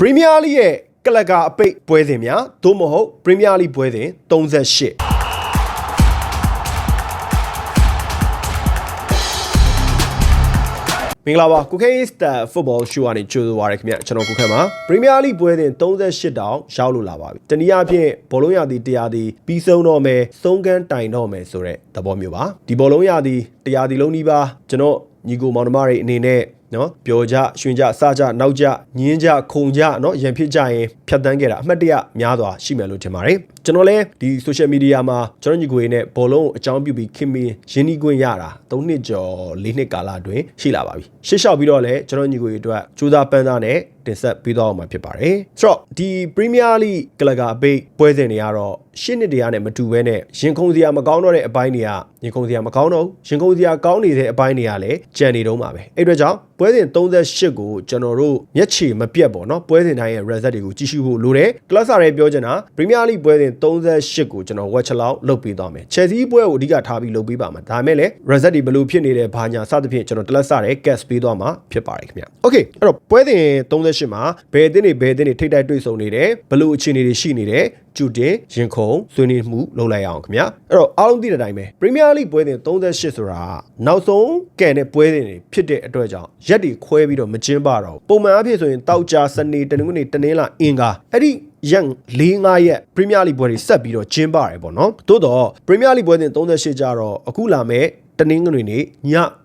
ပရီးမီးယားလိရဲ့ကလပ်ကာအပိတ်ပွဲစဉ်များသို့မဟုတ်ပရီးမီးယားလိပွဲစဉ်38မင်္ဂလာပါကုခဲစတာဖုတ်ဘောရှိုးကနေကြိုဆိုပါရခင်ဗျကျွန်တော်ကုခဲမှာပရီးမီးယားလိပွဲစဉ်38တောင်ရောက်လို့လာပါပြီတနည်းအားဖြင့်ဘောလုံးရသည်တရားသည်ပြီးဆုံးတော့မယ်သုံးကန်းတိုင်တော့မယ်ဆိုတဲ့သဘောမျိုးပါဒီဘောလုံးရသည်တရားသည်လုံးဒီပါကျွန်တော်ညီကိုမောင်နှမတွေအနေနဲ့ နော်ပျော်ကြရွှင်ကြစားကြနောက်ကြညင်းကြခုံကြနော်ရန်ဖြစ်ကြရင်ဖြတ်တန်းခဲ့တာအမှတ်တရများစွာရှိမယ်လို့ထင်ပါတယ်ကျွန်တော်လည်းဒီ social media မှာကျွန်တော်ညီကိုတွေနဲ့ဘောလုံးကိုအကြောင်းပြုပြီးခင်မင်းရင်းနှီးခွင့်ရတာ၃နှစ်ကျော်၄နှစ်ကာလအတွင်းရှိလာပါပြီရှေ့လျှောက်ပြီးတော့လည်းကျွန်တော်ညီကိုတွေအတွက်စူးစမ်းပန်းစားနဲ့တင်ဆက်ပေးသွားအောင်မှာဖြစ်ပါတယ်ဆိုတော့ဒီ Premier League ကလကာအပိတ်ပွဲစဉ်တွေကတော့ရှစ်နှစ်တည်းရနဲ့မတူဘဲနဲ့ရင်ခုန်စရာမကောင်းတော့တဲ့အပိုင်းတွေကရင်ခုန်စရာမကောင်းတော့ဘူးရင်ခုန်စရာကောင်းနေတဲ့အပိုင်းတွေကလည်းကြံနေတော့မှာပဲအဲ့အတွက်ကြောင့်ပွဲစဉ်38ကိုကျွန်တော်တို့မျက်ခြေမပြတ်ပေါ့နော်ပွဲစဉ်တိုင်းရဲ့ result တွေကိုကြည့်ရှုဖို့လိုတယ်ကလပ်စာရဲပြောချင်တာ Premier League ပွဲစဉ်38ကိုကျွန်တော် watch လောက်လုပ်ပေးသွားမယ် Chelsea ပွဲကိုအဓိကထားပြီးလုပ်ပေးပါမှာဒါပေမဲ့လည်း result တွေဘယ်လိုဖြစ်နေတယ်ဘာညာစသဖြင့်ကျွန်တော်တလက်စာရဲ guess ပေးသွားမှာဖြစ်ပါတယ်ခင်ဗျ Okay အဲ့တော့ပွဲစဉ်38မှာဘယ်အသင်းတွေဘယ်အသင်းတွေထိတ်တိုက်တွေ့ဆုံနေတယ်ဘယ်လိုအခြေအနေတွေရှိနေတယ် ကျူတင်ရင်ခုန်ဆွေးနွေးမှုလုပ်လိုက်အောင်ခင်ဗျအဲ့တော့အားလုံးသိတဲ့အတိုင်းပဲ Premier League ပွဲစဉ်38ဆိုတာနောက်ဆုံးကန်တဲ့ပွဲစဉ်တွေဖြစ်တဲ့အတွက်ကြောင့်ရက်တွေခွဲပြီးတော့မကျင်းပတော့ဘူးပုံမှန်အဖြစ်ဆိုရင်တောက်ကြစနေတနင်္ဂနွေတနင်္လာအင်္ဂါအဲ့ဒီရက်၄၅ရက် Premier League ပွဲတွေဆက်ပြီးတော့ကျင်းပရတယ်ပေါ့နော်သို့တော့ Premier League ပွဲစဉ်38ကြတော့အခုလာမဲ့ တနင်္ဂနွေနေ့ည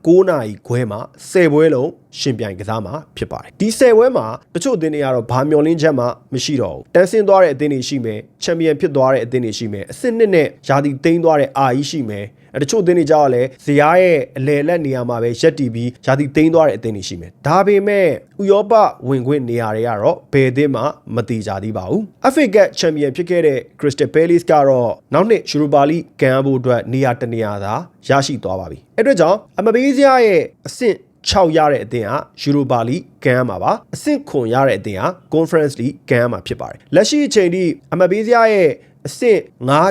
9:00နာရီခွဲမှာ10ပွဲလုံးရှင်ပြိုင်ကစားမှာဖြစ်ပါတယ်ဒီ10ပွဲမှာတချို့အသင်းတွေကတော့ဘာမျောလင်းချက်မှမရှိတော့ဘူးတန်းဆင်းသွားတဲ့အသင်းတွေရှိမယ်ချန်ပီယံဖြစ်သွားတဲ့အသင်းတွေရှိမယ်အဆင့်နှစ်နဲ့ယာတီသိမ်းသွားတဲ့အာကြီးရှိမယ် အဲတချို့အသင်းတွေကြောက်လဲဇယားရဲ့အလယ်လက်နေရာမှာပဲရက်တီပြီးယာတီသိမ်းသွားတဲ့အသင်းတွေရှိမယ်ဒါပေမဲ့ဥရောပဝင်ခွင့်နေရာတွေကတော့ဘယ်အသင်းမှမတိကြသေးပါဘူးအဖရစ်ချန်ပီယံဖြစ်ခဲ့တဲ့ Crystal Palace ကတော့နောက်နှစ် Europa League ကန်ရဖို့အတွက်နေရာတစ်နေရာသာရရှိသွားပါပြီအဲ့အတွက်ကြောင့်အမပေးစရာရဲ့အဆင့်6ရတဲ့အသင်းက Europa League ကန်ရမှာပါအဆင့်ခွန်ရတဲ့အသင်းက Conference League ကန်ရမှာဖြစ်ပါတယ်လက်ရှိအချိန်ထိအမပေးစရာရဲ့ အဆင့်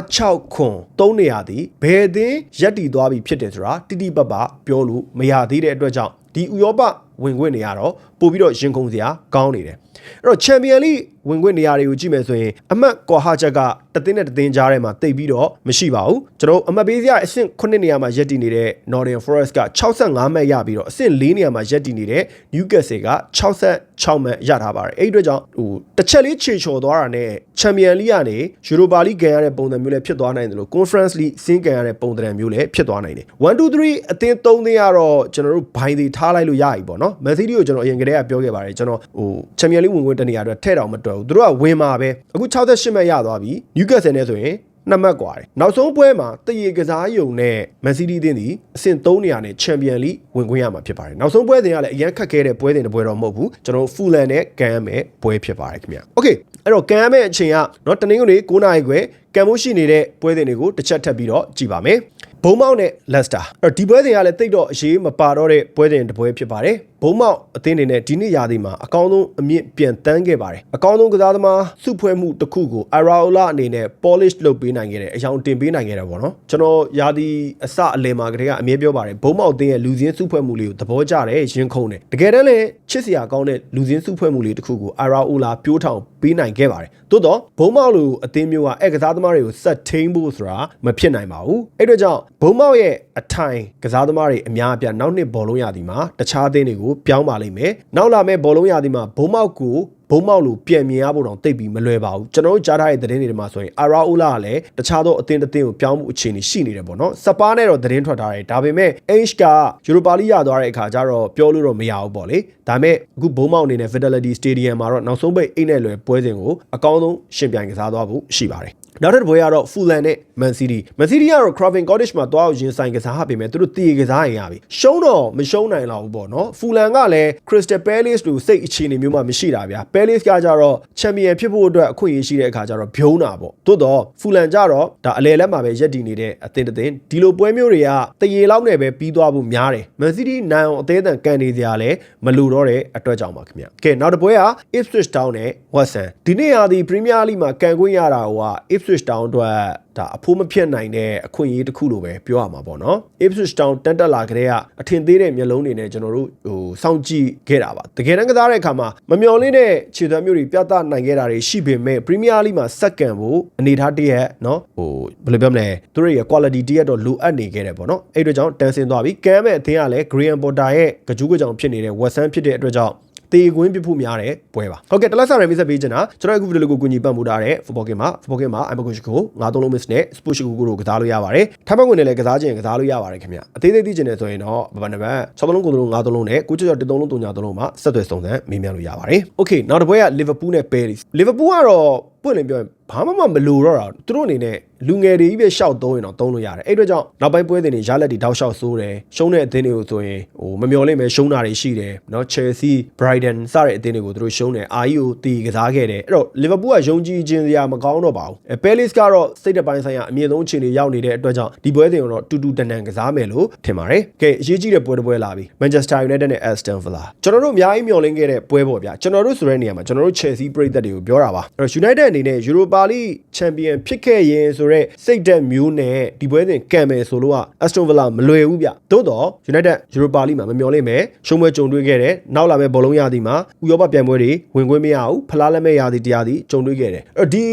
9-6ခွန်3နေရာသည်ဘယ်အသင်းရက်တည်သွားပြီဖြစ်တယ်ဆိုတာတိတိပပပြောလို့မရသေးတဲ့အတွက်ကြောင့်ဒီဥရောပဝင်ခွင့်နေရတော့ပို့ပြီးတော့ရင်ခုန်စရာကောင်းနေတယ်အဲ့တော့ Champion League ဝင်ခွင့်နေရာတွေကိုကြည့်မယ်ဆိုရင်အမှတ်ကွာဟချက်ကတသင်းနဲ့တသင်းကြားထဲမှာတိတ်ပြီးတော့မရှိပါဘူးကျွန်တော်အမှတ်ပေးစရာအဆင့်9နေရာမှာရက်တည်နေတဲ့ Nottingham Forest က65မှတ်ရပြီးတော့အဆင့်4နေရာမှာရက်တည်နေတဲ့ Newcastle က66မှတ်ရထားပါတယ်အဲ့ဒီအတွက်ကြောင့်ဟိုတစ်ချက်လေးခြေချော်သွားတာနဲ့ Champion League ကနေ Europa League ကန်ရတဲ့ပုံစံမျိုးလည်းဖြစ်သွားနိုင်တယ်လို့ Conference League စင်းကန်ရတဲ့ပုံစံမျိုးလည်းဖြစ်သွားနိုင်တယ်1 2 3အသင်း3သင်းကတော့ကျွန်တော်တို့ဘိုင်းသေးထားလိုက်လို့ရပြီပေါ့နော် Man City ကိုကျွန်တော်အရင်ကတည်းကပြောခဲ့ပါတယ်ကျွန်တော်ဟို Champion League ဝင်ခွင့်တနေရာအတွက်ထဲ့တော်မတော်ဘူးသူတို့ကဝင်မှာပဲအခု68မှတ်ရသွားပြီ Newcastle နဲ့ဆိုရင်နှစ်မှတ်กว่าတယ်နောက်ဆုံးပွဲမှာတရေကစားယုံနဲ့ Man City အသင်းဒီအဆင့်3နေရာနဲ့ Champion League ဝင်ခွင့်ရမှာဖြစ်ပါတယ်နောက်ဆုံးပွဲစဉ်ကလည်းအရင်ခက်ခဲတဲ့ပွဲစဉ်တစ်ပွဲတော့မဟုတ်ဘူးကျွန်တော်တို့ Fulham နဲ့ကန်ရမယ်ပွဲဖြစ်ပါတယ်ခင်ဗျ Okay အဲ့တော့ကန်ရမယ်အချိန်ကเนาะတနင်္ဂနွေ9နာရီခွဲကန်မိုးရှိနေတဲ့ပွဲစဉ်တွေကိုတစ်ချက်ထပ်ပြီးတော့ကြည့်ပါမယ်ဘုံမောက်နဲ့လက်စတာအဲ့ဒီပွဲစဉ်ကလည်းတိတ်တော့အရေးမပါတော့တဲ့ပွဲစဉ်တစ်ပွဲဖြစ်ပါတယ် ဘုံမောက်အသင်းတွေနဲ့ဒီနေ့ရာသီမှာအကောင်းဆုံးအမြင့်ပြန်တန်းခဲ့ပါတယ်အကောင်းဆုံးကစားသမားစုဖွဲ့မှုတစ်ခုကို Araola အနေနဲ့ polish လုပ်ပေးနိုင်ခဲ့တယ်အယောင်တင်ပေးနိုင်ခဲ့တယ်ပေါ့နော်ကျွန်တော်ရာသီအစအလယ်မှာကတည်းကအမြဲပြောပါတယ်ဘုံမောက်အသင်းရဲ့လူစင်းစုဖွဲ့မှုလေးကိုသဘောကျတယ်ရင်ခုန်တယ်တကယ်တမ်းလည်းချစ်စရာကောင်းတဲ့လူစင်းစုဖွဲ့မှုလေးတစ်ခုကို Araola ပြိုးထောင်ပေးနိုင်ခဲ့ပါတယ်သို့တော့ဘုံမောက်လိုအသင်းမျိုးကအဲ့ကစားသမားတွေကိုစက်ထိန်ဖို့ဆိုတာမဖြစ်နိုင်ပါဘူးအဲ့တော့ကြောင့်ဘုံမောက်ရဲ့ အထိုင်ကစားသမားတွေအများအပြားနောက်နှစ်ဘောလုံးရာသီမှာတခြားအသင်းတွေကိုပြောင်းပါလိမ့်မယ်နောက်လာမယ့်ဘောလုံးရာသီမှာဘုံမောက်ကိုဘုံမောက်လို့ပြန်မြင်ရဖို့တော့တိတ်ပြီးမလွယ်ပါဘူးကျွန်တော်တို့ကြားထားတဲ့သတင်းတွေမှာဆိုရင်အာရာအိုလာကလည်းတခြားသောအသင်းတစ်သင်းကိုပြောင်းမှုအခြေအနေရှိနေတယ်ပေါ့နော်စပါးနဲ့တော့သတင်းထွက်ထားတယ်ဒါပေမဲ့ H ကယူရိုပါလိရသွားတဲ့အခါကျတော့ပြောလို့တော့မရဘူးပေါ့လေဒါပေမဲ့အခုဘုံမောက်အနေနဲ့ Fidelity Stadium မှာတော့နောက်ဆုံးပိတ်အိတ်နဲ့လွယ်ပွဲစဉ်ကိုအကောင်းဆုံးရှင်ပြိုင်ကစားသွားဖို့ရှိပါတယ် နောက်တစ်ပွဲကတော့ Fulham နဲ့ Man City Man City ကတော့ Craven Cottage မှာတွားအောင်ရင်ဆိုင်ကစားပေးမယ်သူတို့တည်ကစားရင်ရပြီရှုံးတော့မရှုံးနိုင်တော့ဘူးပေါ့နော် Fulham ကလည်း Crystal Palace လိုစိတ်အခြေအနေမျိုးမှမရှိတာဗျာ Palace ကကြတော့ Champion ဖြစ်ဖို့အတွက်အခွင့်အရေးရှိတဲ့အခါကျတော့ဖြုံးတာပေါ့သို့တော့ Fulham ကြတော့ဒါအလယ်လက်မှာပဲရက်တည်နေတဲ့အသင်းတစ်သင်းဒီလိုပွဲမျိုးတွေကတရေလောက်နဲ့ပဲပြီးသွားဖို့များတယ် Man City နိုင်အောင်အသေးအတန်ကန်နေကြရလဲမလိုတော့တဲ့အတွက်ကြောင့်ပါခင်ဗျကဲနောက်တစ်ပွဲက Ipswich Town နဲ့ Watson ဒီနေ့ဟာဒီ Premier League မှာကန်ခွင့်ရတာဟိုက Ipswich Ipswich Town အတွက်ဒါအဖိုးမဖြစ်နိုင်တဲ့အခွင့်အရေးတစ်ခုလိုပဲပြောရမှာပေါ့နော် Ipswich Town တန်တက်လာကြတဲ့ကအထင်သေးတဲ့မျက်လုံးတွေနဲ့ကျွန်တော်တို့ဟိုစောင့်ကြည့်ခဲ့တာပါတကယ်တမ်းကစားတဲ့အခါမှာမမျော်လင့်တဲ့ခြေသွမ်းမျိုးတွေပြသနိုင်ခဲ့တာတွေရှိပေမဲ့ Premier League မှာစက္ကန့်ဖို့အနေထားတစ်ရက်နော်ဟိုဘယ်လိုပြောမလဲသူတို့ရဲ့ quality တစ်ရက်တော့လိုအပ်နေခဲ့တယ်ပေါ့နော်အဲ့အတွက်ကြောင့်တန်ဆင်သွားပြီကမ်းမဲ့အသင်းကလည်း Graham Potter ရဲ့ကြူးကြောင်ဖြစ်နေတဲ့ West Ham ဖြစ်တဲ့အတွက်ကြောင့် တေကွင်းပြဖို့များတဲ့ပွဲပါဟုတ်ကဲ့တလက်ဆာရယ်မိတ်ဆက်ပေးချင်တာကျွန်တော်အခုဗီဒီယိုကိုကူညီပံ့ပိုးထားတဲ့ Football Game မှာ Football Game မှာ Imago Shiko ငါးသုံးလုံး miss နဲ့ Sport Shiko ကိုကစားလို့ရပါတယ်ထိုင်းဘက်ဝင်နဲ့လည်းကစားခြင်းကစားလို့ရပါတယ်ခင်ဗျအသေးသေးသိချင်တယ်ဆိုရင်တော့ဘယ်နှပတ်6သုံးလုံး9သုံးလုံး9သုံးလုံးနဲ့9ချော့1သုံးလုံး3သုံးလုံးမှာဆက်သွယ်စုံစမ်းမေးမြန်းလို့ရပါတယ် Okay နောက်တစ်ပွဲက Liverpool နဲ့ Paris Liverpool ကတော့ပွင့်လင်းပြောရင်ဘာမှမလိုတော့တာသူတို့အနေနဲ့လူငယ်တွေကြီးပဲရှောက်သုံးရင်တော့သုံးလို့ရတယ်အဲ့အတွက်ကြောင့်နောက်ပိုင်းပွဲစဉ်တွေရလက်တွေတောက်လျှောက်ဆိုးတယ်ရှုံးတဲ့အသင်းတွေကိုဆိုရင်ဟိုမမျော်လင့်ပဲရှုံးတာတွေရှိတယ်နော် Chelsea Brighton စတဲ့အသင်းတွေကိုသူတို့ရှုံးတယ် RU တီကစားခဲ့တယ်အဲ့တော့ Liverpool ကယုံကြည်ခြင်းစရာမကောင်းတော့ပါဘူး Palace ကတော့စိတ်တပိုင်းဆိုင်ရာအမြင့်ဆုံးအခြေအနေရောက်နေတဲ့အတွက်ကြောင့်ဒီပွဲစဉ်ကတော့တူတူတန်တန်ကစားမယ်လို့ထင်ပါတယ်ကဲအရေးကြီးတဲ့ပွဲတစ်ပွဲလာပြီ Manchester United နဲ့ Aston Villa ကျွန်တော်တို့အများကြီးမျှော်လင့်ခဲ့တဲ့ပွဲပေါ့ဗျာကျွန်တော်တို့ဆိုတဲ့နေရာမှာကျွန်တော်တို့ Chelsea ပြည်သက်တွေကိုပြောတာပါအဲ့တော့ United အနေနဲ့ Europa League Champion ဖြစ်ခဲ့ရင်ဆိုတော့စိတ်သက်မျိုးနဲ့ဒီပွဲစဉ်ကံမယ်ဆိုလို့က Aston Villa မလွယ်ဘူးဗျသို့တော့ United Europa League မှာမမျှော်လင့်မယ်ရှုံးပွဲကြုံတွေ့ခဲ့တယ်နောက်လာမဲ့ဘောလုံးရသည်မှာဥရောပပြိုင်ပွဲတွေဝင်ခွင့်မရဘူးဖလားလက်မဲ့ရသည်တရားသည်ကြုံတွေ့ခဲ့တယ်အဲ့တော့ဒီ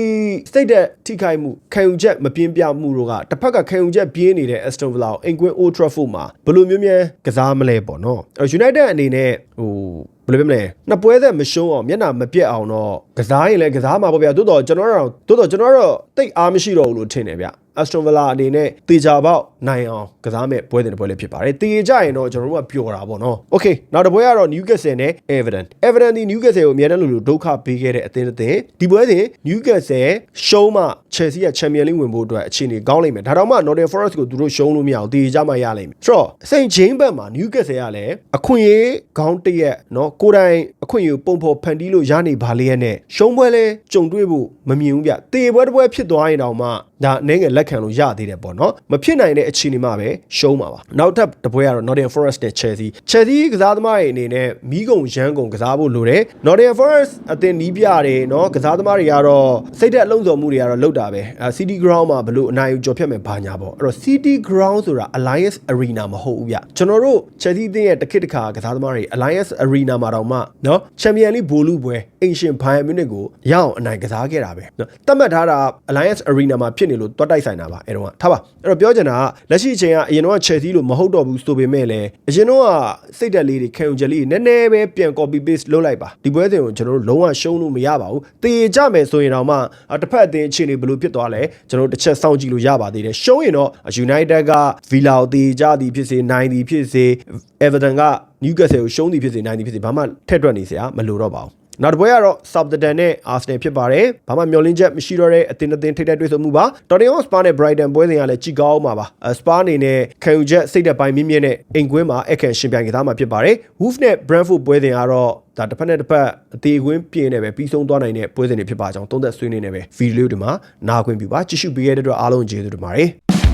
စိတ်သက်ထိခိုက်မှုခံယူချက်မပြင်းပြမှုတို့ကတစ်ဖက်ကခံယူချက်ပြင်းနေတဲ့ Aston Villa ကိုအိမ်ကွင်း Old Trafford မှာဘယ်လိုမျိုးများကစားမလဲပေါ့နော်အဲ့တော့ United အနေနဲ့ဟို ဘယ်လိုပြောမလဲနှစ်ပွဲသက်မရှုံးအောင်မျက်နှာမပြက်အောင်တော့ကစားရင်လည်းကစားမှာပေါ့ဗျာတိုးတော့ကျွန်တော်တို့တိုးတော့ကျွန်တော်တို့တိတ်အားမရှိတော့ဘူးလို့ထင်တယ်ဗျ Aston Villa အနေနဲ့တေချာပေါက်နိုင်အောင်ကစားမဲ့ပွဲတင်တစ်ပွဲလေးဖြစ်ပါတယ်။တေကြရင်တော့ကျွန်တော်တို့ကပျော်တာပေါ့နော်။ Okay နောက်တစ်ပွဲကတော့ Newcastle နဲ့ Everton ။ Everton ဒီ Newcastle ကိုအများနဲ့လို့လို့ဒုက္ခပေးခဲ့တဲ့အသင်းတစ်သင်းဒီပွဲစဉ် Newcastle ရှုံးမှ Chelsea က Champions League ဝင်ဖို့အတွက်အခြေအနေကောင်းလိမ့်မယ်။ဒါတော့မှ Nottingham Forest ကိုသူတို့ရှုံးလို့မရအောင်တေကြမှရလိမ့်မယ်။ဆိုတော့ St James ဘက်မှာ Newcastle ကလည်းအခွင့်အရေးကောင်းတစ်ရက်နော်ကိုယ်တိုင်အခွင့်အရေးပုံဖော်ဖန်တီးလို့ရနေပါလေရဲ့နဲ့ရှုံးပွဲလဲကြုံတွေ့ဖို့မမြင်ဘူးဗျ။တေပွဲတစ်ပွဲဖြစ်သွားရင်တောင်မှဒါအနေငယ်လက်ခံလို့ရသေးတယ်ပေါ့နော်မဖြစ်နိုင်တဲ့အခြေအနေမှာပဲရှုံးမှာပါနောက်ထပ်တစ်ပွဲကတော့ Nottingham Forest နဲ့ Chelsea Chelsea ကစားသမားတွေအနေနဲ့မီးကုံရမ်းကုံကစားဖို့လိုတယ် Nottingham Forest အသင်းနီးပြတယ်နော်ကစားသမားတွေကတော့စိတ်သက်အလုံးစုံမှုတွေကတော့လောက်တာပဲအဲ City Ground မှာဘလို့အနိုင်ယူကြော်ဖြတ်မယ်ဘာညာပေါ့အဲ့တော့ City Ground ဆိုတာ Alliance Arena မဟုတ်ဘူးဗျကျွန်တော်တို့ Chelsea အသင်းရဲ့တစ်ခေတ်တစ်ခါကစားသမားတွေ Alliance Arena မှာတော့မှနော် Champions League ဘိုလ်လူပွဲအင်ရှင် Bayern Munich ကိုရအောင်အနိုင်ကစားခဲ့တာပဲနော်တတ်မှတ်ထားတာ Alliance Arena မှာဖြစ်နေလို့တွတ်တိုက်ဆိုင်တာပါအဲ့တော့ထားပါအဲ့တော့ပြောချင်တာကလက်ရှိအချိန်ကအရင်တော့ Chelsea လို့မဟုတ်တော့ဘူးဆိုပေမဲ့လည်းအရင်တော့စိတ်တက်လေးတွေခံယူချက်လေးတွေနည်းနည်းပဲပြန် copy paste လုပ်လိုက်ပါဒီပွဲစဉ်ကိုကျွန်တော်တို့လုံးဝရှုံးလို့မရပါဘူးတည်ကြမယ်ဆိုရင်တော့မှတစ်ဖက်အသင်းအခြေအနေဘယ်လိုဖြစ်သွားလဲကျွန်တော်တို့တစ်ချက်စောင့်ကြည့်လို့ရပါသေးတယ်ရှုံးရင်တော့ United က Villa ကိုတည်ကြသည်ဖြစ်စေနိုင်သည်ဖြစ်စေ Everton က Newcastle ကိုရှုံးသည်ဖြစ်စေနိုင်သည်ဖြစ်စေဘာမှထက်တွက်နေစရာမလိုတော့ပါဘူး နောက်တစ်ပွဲကတော့ Southampton နဲ့ Arsenal ဖြစ်ပါတယ်။ဘာမှမျှော်လင့်ချက်မရှိတော့တဲ့အသင်းအသင်းထိပ်တိုက်တွေ့ဆုံမှုပါ။ Tottenham Hotspur နဲ့ Brighton ပွဲစဉ်ကလည်းကြည်ကောင်းမှာပါ။ Spur အနေနဲ့ခံယူချက်စိတ်သက်ပိုင်းမြင့်မြင့်နဲ့အိမ်ကွင်းမှာအခန့်ရှင်ပြိုင်ကစားမှာဖြစ်ပါတယ်။ Wolves နဲ့ Brentford ပွဲစဉ်ကတော့ဒါတစ်ဖက်နဲ့တစ်ဖက်အသေးကွင်းပြင်းနေပဲပြီးဆုံးသွားနိုင်တဲ့ပွဲစဉ်တွေဖြစ်ပါကြောင်းသုံးသက်ဆွေးနွေးနေပဲဗီဒီယိုတွေမှာနားခွင့်ပြုပါကြည့်ရှုပေးခဲ့တဲ့အတွက်အားလုံးကျေးဇူးတင်ပါတယ်။